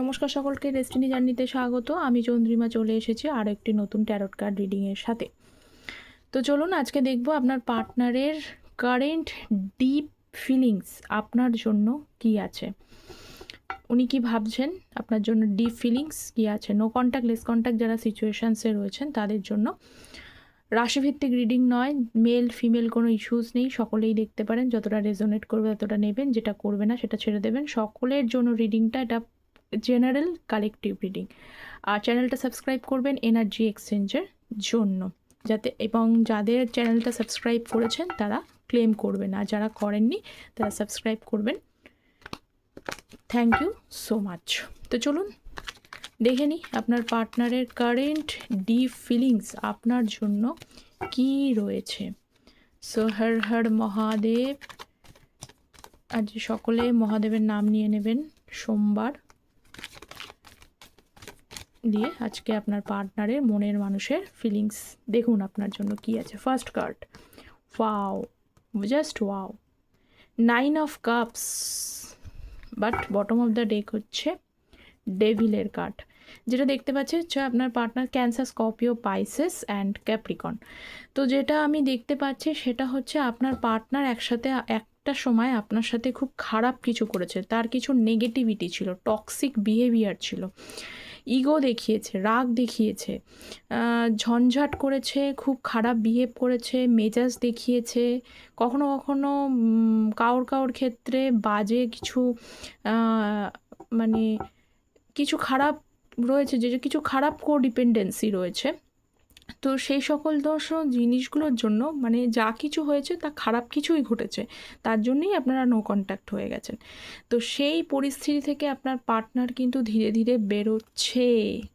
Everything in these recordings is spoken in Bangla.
নমস্কার সকলকে ডেস্টিনি জার্নিতে স্বাগত। আমি চন্দ্রিমা চলে এসেছি আর একটি নতুন ট্যারট কার্ড রিডিংয়ের সাথে। তো চলুন আজকে দেখব আপনার পার্টনারের কারেন্ট ডিপ ফিলিংস আপনার জন্য কি আছে। উনি কি ভাবছেন? আপনার জন্য ডিপ ফিলিংস কি আছে? নো কন্ট্যাক্ট লেস কন্ট্যাক্ট যারা সিচুয়েশানসে রয়েছেন, তাদের জন্য। রাশিভিত্তিক রিডিং নয় মেল ফিমেল কোনো ইস্যুস নেই, সকলেই দেখতে পারেন, যতটা রেজোনেট করবে ততটা নেবেন, যেটা করবে না সেটা ছেড়ে দেবেন। সকলের জন্য রিডিংটা এটা জেনারেল কালেকটিভ রিডিং আর চ্যানেলটা সাবস্ক্রাইব করবেন এনার্জি এক্সচেঞ্জের জন্য, যাতে এবং যাদের চ্যানেলটা সাবস্ক্রাইব করেছেন তারা ক্লেম করবেন। আর যারা করেননি, তারা সাবস্ক্রাইব করবেন। থ্যাংক ইউ সো মাচ তো চলুন, দেখে নিই আপনার পার্টনারের কারেন্ট ডিপ ফিলিংস আপনার জন্য কি রয়েছে। সো হর হর মহাদেব আজ সকলে মহাদেবের নাম নিয়ে নেবেন, সোমবার। দিয়ে আজকে আপনার পার্টনারের মনের মানুষের ফিলিংস দেখুন আপনার জন্য কি আছে। First card wow just wow nine of cups but bottom of the deck হচ্ছে ডেভিলের কার্ড যেটা দেখতে পাচ্ছি হচ্ছে আপনার partner cancer Scorpio Pisces and Capricorn তো যেটা আমি দেখতে পাচ্ছি সেটা হচ্ছে আপনার পার্টনার একসাথে, একটা সময় আপনার সাথে খুব খারাপ কিছু করেছে। তার কিছু নেগেটিভিটি ছিল টক্সিক বিহেভিয়ার ছিল। ইগো দেখিয়েছে, রাগ দেখিয়েছে ঝঞ্ঝাট করেছে, খুব খারাপ বিহেভ করেছে, মেজাজ দেখিয়েছে, কখনো কখনো কাউর কাউর ক্ষেত্রে বাজে কিছু মানে কিছু খারাপ রয়েছে, যে কিছু খারাপ কো ডিপেন্ডেন্সি রয়েছে। তো সেই সকল দর্শন জিনিসগুলোর জন্য মানে যা কিছু হয়েছে তা খারাপ কিছুই ঘটেছে, তার জন্যই আপনারা নো কন্ট্যাক্ট হয়ে গেছেন। তো সেই পরিস্থিতি থেকে আপনার পার্টনার কিন্তু ধীরে ধীরে বেরোচ্ছে,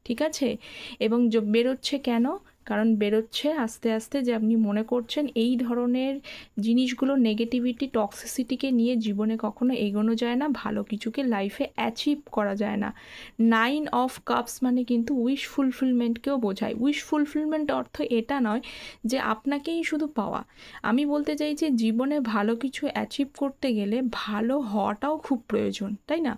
ঠিক আছে? এবং বেরোচ্ছে কেন? কারণ বেরোচ্ছে আস্তে আস্তে যে আপনি মনে করছেন এই ধরনের জিনিসগুলো নেগেটিভিটি টক্সিসিটিকে নিয়ে জীবনে কখনো এগোনো যায় না, ভালো কিছুকে লাইফে অ্যাচিভ করা যায় না। নাইন অফ কাপস মানে কিন্তু উইশ ফুলফিলমেন্টকেও বোঝায়। উইশ ফুলফিলমেন্ট অর্থ এটা নয় যে আপনাকেই শুধু পাওয়া। আমি বলতে চাই যে জীবনে ভালো কিছু অ্যাচিভ করতে গেলে ভালো হওয়াটাও খুব প্রয়োজন, তাই না?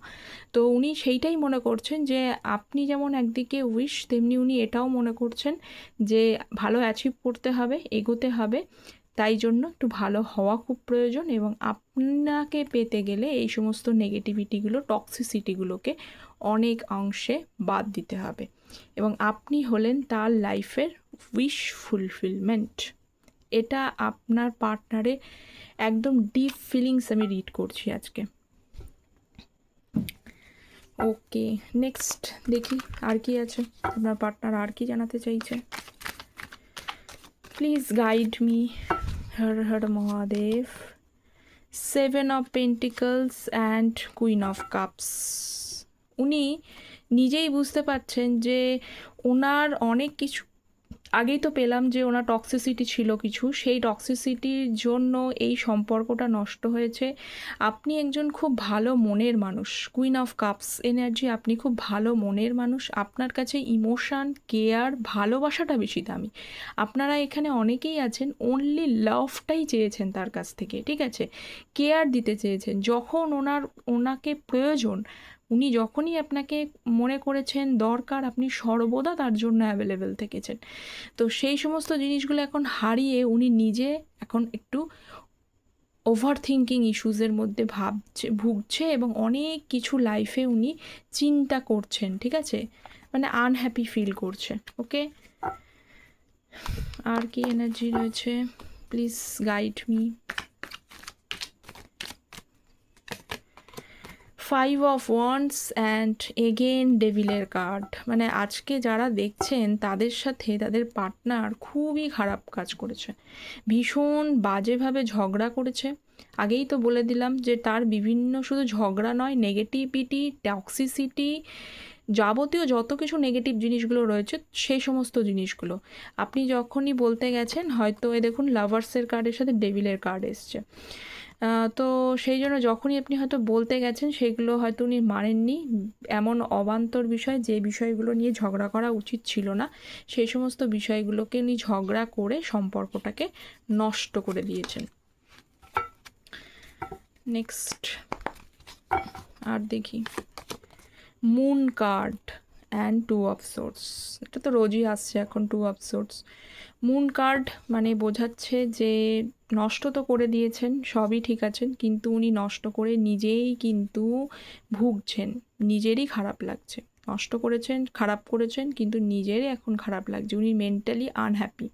তো উনি সেইটাই মনে করছেন যে আপনি যেমন একদিকে উইশ তেমনি উনি এটাও মনে করছেন যে যে ভালো অ্যাচিভ করতে হবে, এগোতে হবে। তাই জন্য একটু ভালো হওয়া খুব প্রয়োজন এবং আপনাকে পেতে গেলে এই সমস্ত নেগেটিভিটিগুলো টক্সিসিটিগুলোকে অনেক অংশে বাদ দিতে হবে। এবং আপনি হলেন তার লাইফের উইশ ফুলফিলমেন্ট এটা আপনার পার্টনারে একদম ডিপ ফিলিংস আমি রিড করছি আজকে। ওকে নেক্সট দেখি আর কি আছে। আপনার পার্টনার আর কি জানাতে চাইছে? Please guide me Har Har Mahadev seven of pentacles and queen of cups উনি নিজেই বুঝতে পারছেন যে ওনার অনেক কিছু আগেই তো পেলাম যে ওনার টক্সিসিটি ছিল কিছু। সেই টক্সিসিটির জন্য এই সম্পর্কটা নষ্ট হয়েছে। আপনি একজন খুব ভালো মনের মানুষ। কুইন অফ কাপস এনার্জি আপনি খুব ভালো মনের মানুষ। আপনার কাছে ইমোশান কেয়ার ভালোবাসাটা বেশি দামি। আপনারা এখানে অনেকেই আছেন অনলি লাভটাই চেয়েছেন তার কাছ থেকে, ঠিক আছে? কেয়ার দিতে চেয়েছেন। যখন ওনার, ওনাকে প্রয়োজন উনি যখনই আপনাকে মনে করেছেন দরকার, আপনি সর্বদা তার জন্য অ্যাভেলেবেল থেকেছেন। তো সেই সমস্ত জিনিসগুলো এখন হারিয়ে উনি নিজে এখন একটু ওভার থিঙ্কিং ইস্যুজের মধ্যে ভাবছে, ভুগছে এবং অনেক কিছু লাইফে উনি চিন্তা করছেন, ঠিক আছে? মানে আনহ্যাপি ফিল করছে ওকে আর কি এনার্জি রয়েছে? Please guide me five of wands and again ডেভিলের card মানে আজকে যারা দেখছেন, তাদের সাথে তাদের পার্টনার খুবই খারাপ কাজ করেছে। ভীষণ বাজেভাবে ঝগড়া করেছে। আগেই তো বলে দিলাম যে তার বিভিন্ন শুধু ঝগড়া নয় নেগেটিভিটি টক্সিসিটি যাবতীয় যত কিছু নেগেটিভ জিনিসগুলো রয়েছে সেই সমস্ত জিনিসগুলো। আপনি যখনই বলতে গেছেন, হয়তো এ দেখুন লাভার্সের কার্ডের সাথে ডেভিলের কার্ড এসছে। তো সেই জন্য যখনই আপনি হয়তো বলতে গেছেন, সেগুলো হয়তো উনি মানেননি। এমন অবান্তর বিষয় যে বিষয়গুলো নিয়ে ঝগড়া করা উচিত ছিল না, সেই সমস্ত বিষয়গুলোকে উনি ঝগড়া করে সম্পর্কটাকে নষ্ট করে দিয়েছেন। নেক্সট আর দেখি। Moon card and two of swords এটা তো রোজই আসছে এখন two of swords moon card মানে বোঝাচ্ছে যে নষ্ট তো করে দিয়েছেন, সবই ঠিক আছেন কিন্তু উনি নষ্ট করে নিজেই কিন্তু ভুগছেন। নিজেরই খারাপ লাগছে। নষ্ট করেছেন, খারাপ করেছেন, কিন্তু নিজেরই এখন খারাপ লাগছে। উনি মেন্টালি আনহ্যাপি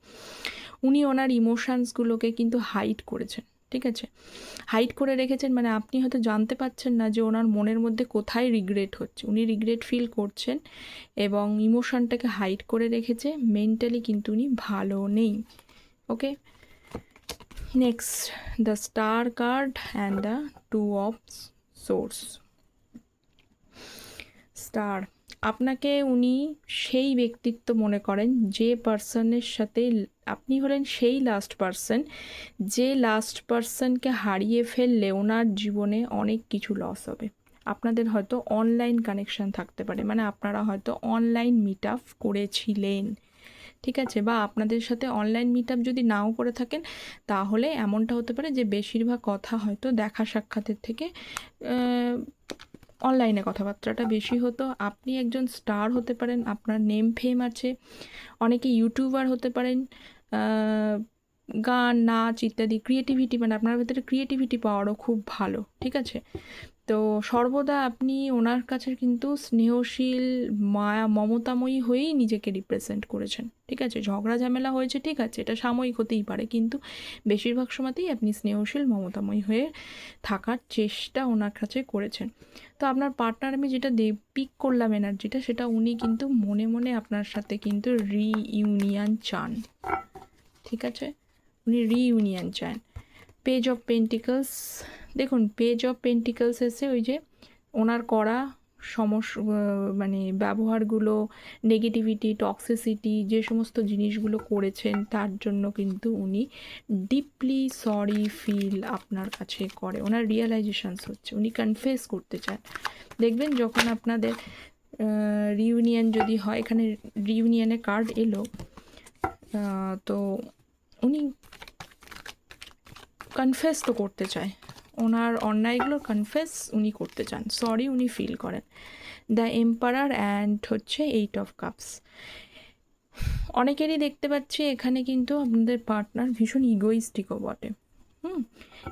উনি ওনার ইমোশানসগুলোকে কিন্তু হাইড করেছেন। ঠিক আছে? হাইড করে রেখেছেন মানে আপনি হয়তো জানতে পাচ্ছেন না যে ওনার মনের মধ্যে কোথায় রিগ্রেট হচ্ছে। উনি রিগ্রেট ফিল করছেন এবং ইমোশনটাকে হাইড করে রেখেছে। মেন্টালি কিন্তু উনি ভালো নেই। Okay next the star card and the two of swords star আপনাকে উনি সেই ব্যক্তিত্ব মনে করেন যে পার্সনের সাথে আপনি হলেন সেই লাস্ট পার্সন যে লাস্ট পার্সনকে হারিয়ে ফেললে ওনার জীবনে অনেক কিছু লস হবে। আপনাদের হয়তো অনলাইন কানেকশন থাকতে পারে মানে আপনারা হয়তো অনলাইন মিট আপ করেছিলেন, ঠিক আছে? বা আপনাদের সাথে অনলাইন মিট আপ যদি নাও করে থাকেন, তাহলে এমনটা হতে পারে যে বেশিরভাগ কথা হয়তো দেখা সাক্ষাতের থেকে অনলাইনে কথাবার্তাটা বেশি হতো। আপনি একজন স্টার হতে পারেন, আপনার নেম ফেম আছে, অনেকে ইউটিউবার হতে পারেন গান, নাচ ইত্যাদি ক্রিয়েটিভিটি মানে আপনার ভেতরে ক্রিয়েটিভিটি পাওয়ারও খুব ভালো, ঠিক আছে? তো সর্বদা আপনি ওনার কাছে কিন্তু স্নেহশীল, মায়া, মমতাময়ী হয়েই নিজেকে রিপ্রেজেন্ট করেছেন। ঠিক আছে? ঝগড়া, ঝামেলা হয়েছে, ঠিক আছে, এটা সাময়িক হতেই পারে। কিন্তু বেশিরভাগ সময়তেই আপনি স্নেহশীল, মমতাময়ী হয়ে থাকার চেষ্টা ওনার কাছে করেছেন। তো আপনার পার্টনার আমি যেটা পিক করলাম এনার্জিটা সেটা উনি কিন্তু মনে মনে আপনার সাথে কিন্তু রিইউনিয়ন চান। ঠিক আছে? উনি রিইউনিয়ন চান। পেজ অফ পেন্টিকলস দেখুন পেজ অফ পেন্টিকলস এসে ওই যে ওনার করা সমস্যা মানে ব্যবহারগুলো নেগেটিভিটি টক্সিসিটি যে সমস্ত জিনিসগুলো করেছেন, তার জন্য কিন্তু উনি ডিপলি সরি ফিল আপনার কাছে করে। ওনার রিয়েলাইজেশানস হচ্ছে, উনি কনফেস করতে চান দেখবেন যখন আপনাদের রিউনিয়ন যদি হয়, এখানে রিউনিয়নের কার্ড এলো তো উনি কনফেস তো করতে চায়। ওনার অন্যায়গুলোর কনফেস উনি করতে চান। সরি উনি ফিল করেন। দ্য এম্পারার অ্যান্ড হচ্ছে এইট অফ কাপস অনেকেরই দেখতে পাচ্ছি, এখানে কিন্তু আপনাদের পার্টনার ভীষণ ইগোইস্টিকও বটে। হুম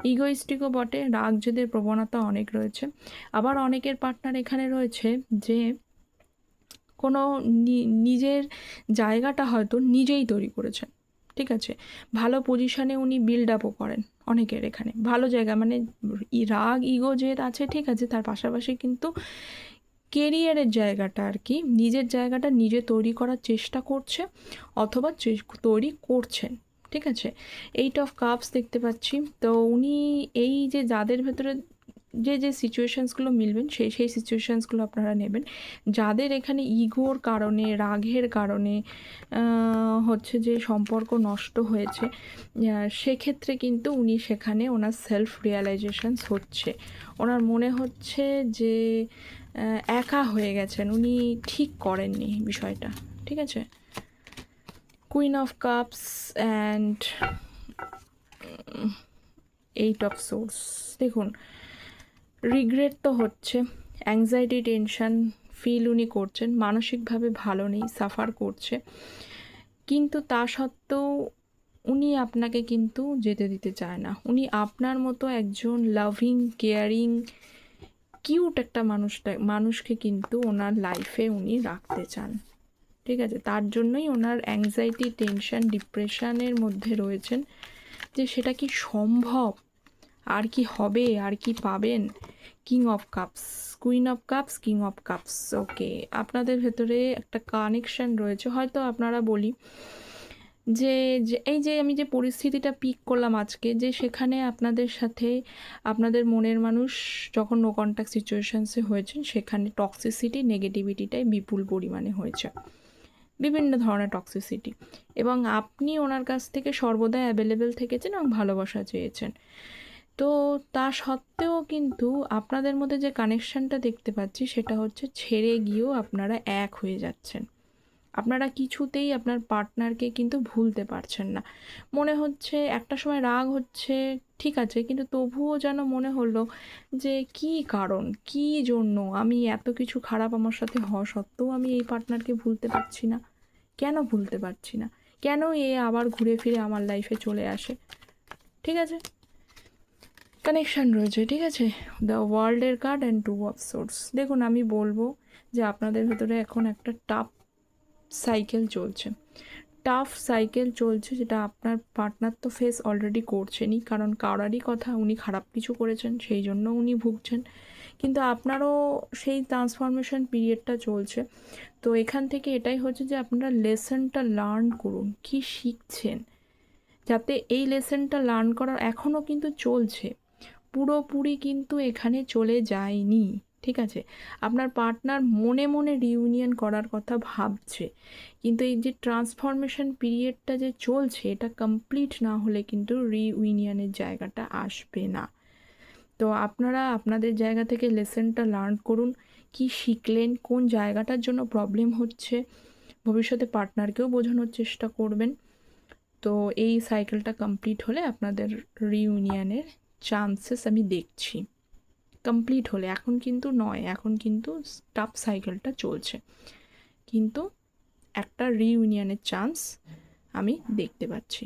ইগোইস্টিকও বটে রাগ জেদের প্রবণতা অনেক রয়েছে। আবার অনেকের পার্টনার এখানে রয়েছে যে কোনো নিজের জায়গাটা হয়তো নিজেই তৈরি করেছেন। ঠিক আছে? ভালো পজিশানে উনি বিল্ড আপও করেন অনেকের এখানে। ভালো জায়গা মানে রাগ ইগো যে আছে, ঠিক আছে, তার পাশাপাশি কিন্তু কেরিয়ারের জায়গাটা আর কি, নিজের জায়গাটা নিজে তৈরি করার চেষ্টা করছে অথবা তৈরি করছেন, ঠিক আছে? এইট অফ কাপস দেখতে পাচ্ছি। তো উনি এই যে যাদের ভেতরে যে যে সিচুয়েশানসগুলো মিলবেন, সেই সেই সিচুয়েশানসগুলো আপনারা নেবেন। যাদের এখানে ইগোর কারণে, রাগের কারণে হচ্ছে যে সম্পর্ক নষ্ট হয়েছে সেক্ষেত্রে কিন্তু উনি সেখানে ওনার সেলফ রিয়ালাইজেশনস হচ্ছে। ওনার মনে হচ্ছে যে একা হয়ে গেছেন, উনি ঠিক করেননি বিষয়টা, ঠিক আছে? Queen of cups and eight of swords দেখুন রিগ্রেট তো হচ্ছে। অ্যাংজাইটি টেনশান ফিল উনি করছেন। মানসিকভাবে ভালো নেই সাফার করছে। কিন্তু তা সত্ত্বেও উনি আপনাকে কিন্তু যেতে দিতে চায় না। উনি আপনার মতো একজন লাভিং কেয়ারিং কিউট একটা মানুষটা মানুষকে কিন্তু ওনার লাইফে উনি রাখতে চান। ঠিক আছে? তার জন্যই ওনার অ্যাংজাইটি টেনশন ডিপ্রেশনের মধ্যে রয়েছেন যে সেটা কি সম্ভব? আর কি হবে? আর কি পাবেন? King of cups queen of cups king of cups okay আপনাদের ভেতরে একটা কানেকশন রয়েছে, হয়তো আপনারা বলি যে এই যে আমি যে পরিস্থিতিটা পিক করলাম আজকে, যে সেখানে আপনাদের সাথে আপনাদের মনের মানুষ যখন নো কন্ট্যাক্ট সিচুয়েশানসে হয়েছেন, সেখানে টক্সিসিটি নেগেটিভিটিটাই বিপুল পরিমাণে হয়েছে। বিভিন্ন ধরনের টক্সিসিটি এবং আপনি ওনার কাছ থেকে সর্বদা অ্যাভেলেবেল থেকেছেন এবং ভালোবাসা চেয়েছেন। তো তা সত্ত্বেও কিন্তু আপনাদের মধ্যে যে কানেকশানটা দেখতে পাচ্ছি সেটা হচ্ছে ছেড়ে গিয়েও আপনারা এক হয়ে যাচ্ছেন। আপনারা কিছুতেই আপনার পার্টনারকে কিন্তু ভুলতে পারছেন না। মনে হচ্ছে একটা সময় রাগ হচ্ছে, ঠিক আছে, কিন্তু তবুও যেন মনে হলো যে কি কারণ, কি জন্য আমি এত কিছু খারাপ আমার সাথে হওয়া সত্ত্বেও আমি এই পার্টনারকে ভুলতে পারছি না? কেন ভুলতে পারছি না? কেন এ আবার ঘুরে ফিরে আমার লাইফে চলে আসে? ঠিক আছে? কানেকশান রয়েছে, ঠিক আছে? দ্য ওয়ার্ল্ডের card and two of swords দেখুন, আমি বলব যে আপনাদের ভেতরে এখন একটা টাফ সাইকেল চলছে। টাফ সাইকেল চলছে যেটা আপনার পার্টনার তো ফেস অলরেডি করছেনই, কারণ কারোরই কথা উনি খারাপ কিছু করেছেন, সেই জন্য উনি ভুগছেন। কিন্তু আপনারও সেই ট্রান্সফরমেশন পিরিয়ডটা চলছে। তো এখান থেকে এটাই হচ্ছে যে আপনারা লেসনটা লার্ন করুন, কি শিখছেন? যাতে এই লেসনটা লার্ন করার এখনও কিন্তু চলছে। পুরোপুরি কিন্তু এখানে চলে যায়নি, ঠিক আছে? আপনার পার্টনার মনে মনে রিউনিয়ন করার কথা ভাবছে, কিন্তু এই যে ট্রান্সফরমেশন পিরিয়ডটা যে চলছে, এটা কমপ্লিট না হলে কিন্তু রিউনিয়নের জায়গাটা আসবে না। তো আপনারা আপনাদের জায়গা থেকে লেসেনটা লার্ন করুন, কি শিখলেন, কোন জায়গাটার জন্য প্রবলেম হচ্ছে, ভবিষ্যতে পার্টনারকেও বোঝানোর চেষ্টা করবেন। তো এই সাইকেলটা কমপ্লিট হলে আপনাদের রিউনিয়নের চান্সেস আমি দেখছি। কমপ্লিট হলে, এখন কিন্তু নয়, এখন কিন্তু টাফ সাইকেলটা চলছে। কিন্তু একটা রিউনিয়নের চান্স আমি দেখতে পাচ্ছি।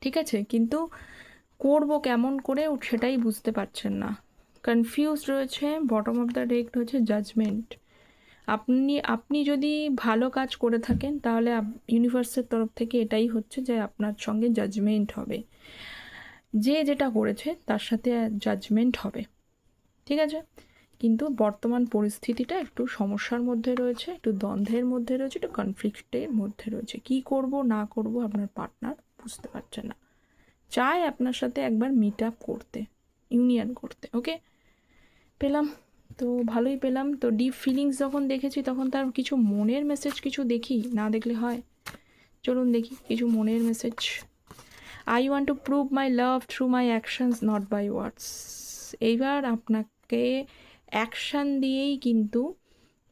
ঠিক আছে? কিন্তু করব কেমন করে ও সেটাই বুঝতে পারছেন না। কনফিউজ রয়েছে বটম অফ দ্য ডেক হচ্ছে জাজমেন্ট আপনি আপনি যদি ভালো কাজ করে থাকেন, তাহলে ইউনিভার্সের তরফ থেকে এটাই হচ্ছে যে আপনার সঙ্গে জাজমেন্ট হবে। যে যেটা করেছে তার সাথে জাজমেন্ট হবে। ঠিক আছে? কিন্তু বর্তমান পরিস্থিতিটা একটু সমস্যার মধ্যে রয়েছে, একটু দ্বন্দ্বের মধ্যে রয়েছে, একটু কনফ্লিক্টের মধ্যে রয়েছে। কি করব, না করব আপনার পার্টনার বুঝতে পারছে না। চায় আপনার সাথে একবার মিট আপ করতে ইউনিয়ন করতে ওকে পেলাম। তো ভালোই পেলাম। তো ডিপ ফিলিংস যখন দেখেছি, তখন তার কিছু মনের মেসেজ কিছু দেখি, না দেখলে হয়। চলুন দেখি, কিছু মনের message I want to prove my love through my actions not by words এইবার আপনাকে অ্যাকশান দিয়েই কিন্তু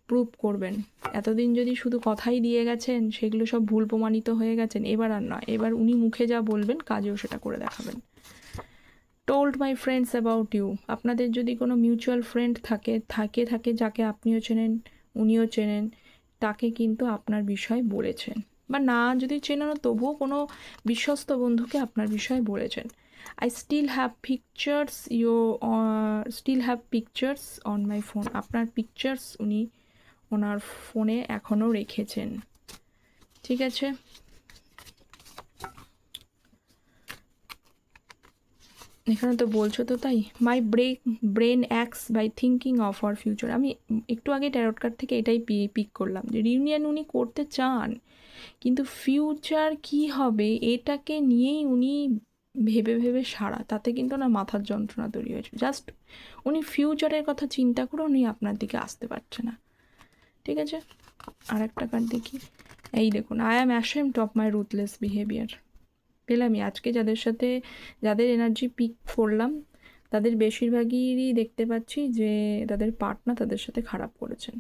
প্রুভ করবেন। এতদিন যদি শুধু কথাই দিয়ে গেছেন, সেগুলো সব ভুল প্রমাণিত হয়ে গেছেন, এবার আর নয়। এবার উনি মুখে যা বলবেন, কাজেও সেটা করে দেখাবেন। Told my friends about you আপনাদের যদি কোনো মিউচুয়াল ফ্রেন্ড থাকে থাকে থাকে, যাকে আপনিও চেনেন, উনিও চেনেন, তাকে কিন্তু আপনার বিষয় বলেছেন। বা না যদি চেনানো তবুও কোনো বিশ্বস্ত বন্ধুকে আপনার বিষয়ে বলেছেন I still have pictures you still have pictures on my phone আপনার পিকচার্স উনি ওনার ফোনে এখনও রেখেছেন। ঠিক আছে? এখানে তো বলছো তো তাই? My break brain aches by thinking of our future আমি একটু আগে ট্যারট কার্ড থেকে এটাই পিক করলাম যে রিউনিয়ন উনি করতে চান, কিন্তু ফিউচার কি হবে এটাকে নিয়েই উনি ভেবে ভেবে সারা তাতে কিন্তু না মাথার যন্ত্রণা তৈরি হয়েছে জাস্ট উনি ফিউচারের কথা চিন্তা করে উনি আপনার দিকে আসতে পারছে না। ঠিক আছে? আর একটা কার্ড দেখি। এই দেখুন I am ashamed of my ruthless behaviour পেলামই। আজকে যাদের সাথে যাদের এনার্জি পিক করলাম তাদের বেশিরভাগই দেখতে পাচ্ছি যে তাদের পার্টনার তাদের সাথে খারাপ করেছেন।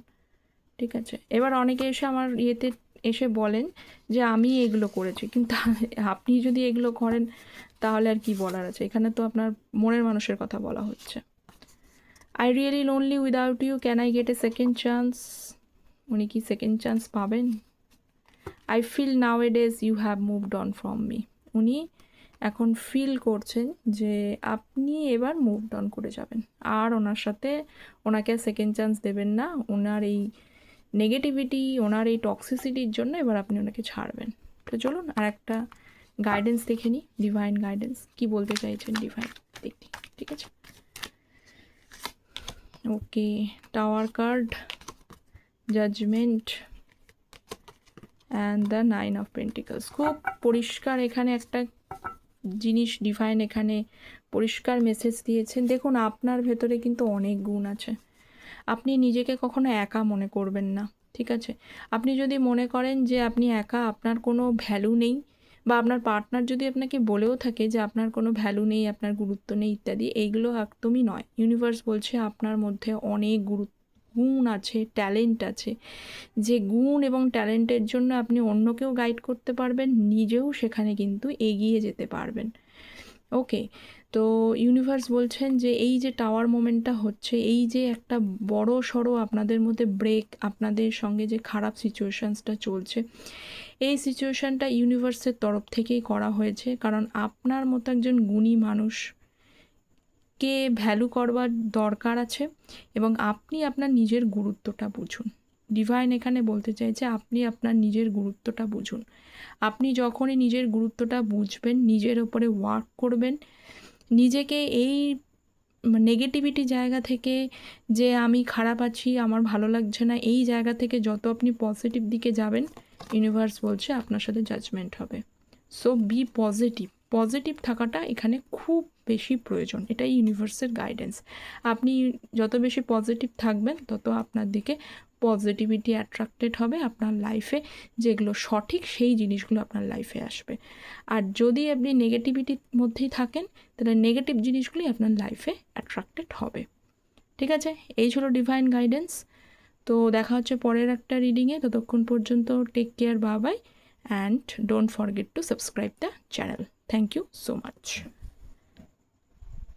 ঠিক আছে? এবার অনেকে এসে আমার ইয়েতে এসে বলেন যে, আমি এগুলো করেছি। কিন্তু আপনি যদি এগুলো করেন, তাহলে আর কি বলার আছে? এখানে তো আপনার মনের মানুষের কথা বলা হচ্ছে। I really lonely without you can I get a second chance উনি কি সেকেন্ড চান্স পাবেন? I feel nowadays you have moved on from me উনি এখন ফিল করছেন যে আপনি এবার মুভ অন করে যাবেন। আর ওনার সাথে ওনাকে সেকেন্ড চান্স দেবেন না। ওনার এই নেগেটিভিটি ওনার এই টক্সিসিটির জন্য এবার আপনি ওনাকে ছাড়বেন। তো চলুন আর একটা গাইডেন্স দেখে নিই। ডিভাইন গাইডেন্স কি বলতে চাইছেন ডিভাইন দেখি ঠিক আছে? Okay tower card judgement and the nine of pentacles খুব পরিষ্কার এখানে একটা জিনিস ডিভাইন এখানে পরিষ্কার মেসেজ দিয়েছেন। দেখুন, আপনার ভেতরে কিন্তু অনেক গুণ আছে। আপনি নিজেকে কখনো একা মনে করবেন না, ঠিক আছে? আপনি যদি মনে করেন যে আপনি একা, আপনার কোনো ভ্যালু নেই, বা আপনার পার্টনার যদি আপনাকে বলেও থাকে যে আপনার কোনো ভ্যালু নেই, আপনার গুরুত্ব নেই ইত্যাদি, এইগুলো একদমই নয়। ইউনিভার্স বলছে আপনার মধ্যে অনেক গুরুত্ব গুণ আছে ট্যালেন্ট আছে। যে গুণ এবং ট্যালেন্টের জন্য আপনি অন্যকেও গাইড করতে পারবেন, নিজেও সেখানে কিন্তু এগিয়ে যেতে পারবেন। ওকে তো ইউনিভার্স বলছেন যে এই যে টাওয়ার মোমেন্টটা হচ্ছে, এই যে একটা বড় সড়ো আপনাদের মধ্যে ব্রেক আপনাদের সঙ্গে যে খারাপ সিচুয়েশানসটা চলছে, এই সিচুয়েশানটা ইউনিভার্সের তরফ থেকেই করা হয়েছে। কারণ আপনার মতো একজন গুণী মানুষ কে ভ্যালু করবার দরকার আছে এবং আপনি আপনার নিজের গুরুত্বটা বুঝুন। ডিভাইন এখানে বলতে চাইছে, আপনি আপনার নিজের গুরুত্বটা বুঝুন। আপনি যখনই নিজের গুরুত্বটা বুঝবেন, নিজের ওপরে ওয়ার্ক করবেন, নিজেকে এই নেগেটিভিটি জায়গা থেকে যে আমি খারাপ আছি, আমার ভালো লাগছে না, এই জায়গা থেকে যত আপনি পজিটিভ দিকে যাবেন ইউনিভার্স বলছে আপনার সাথে জাজমেন্ট হবে। সো বি পজিটিভ পজিটিভ থাকাটা এখানে খুব বেশি প্রয়োজন। এটাই ইউনিভার্সের গাইডেন্স আপনি যত বেশি পজিটিভ থাকবেন, তত আপনার দিকে পজিটিভিটি অ্যাট্রাক্টেড হবে, আপনার লাইফে যেগুলো সঠিক, সেই জিনিসগুলো আপনার লাইফে আসবে। আর যদি আপনি নেগেটিভিটির মধ্যেই থাকেন, তাহলে নেগেটিভ জিনিসগুলি আপনার লাইফে অ্যাট্রাক্টেড হবে। ঠিক আছে? এই ছিল ডিভাইন গাইডেন্স তো দেখা হচ্ছে পরের একটা রিডিংয়ে ততক্ষণ পর্যন্ত টেক কেয়ার বাবাই and don't forget to subscribe the channel thank you so much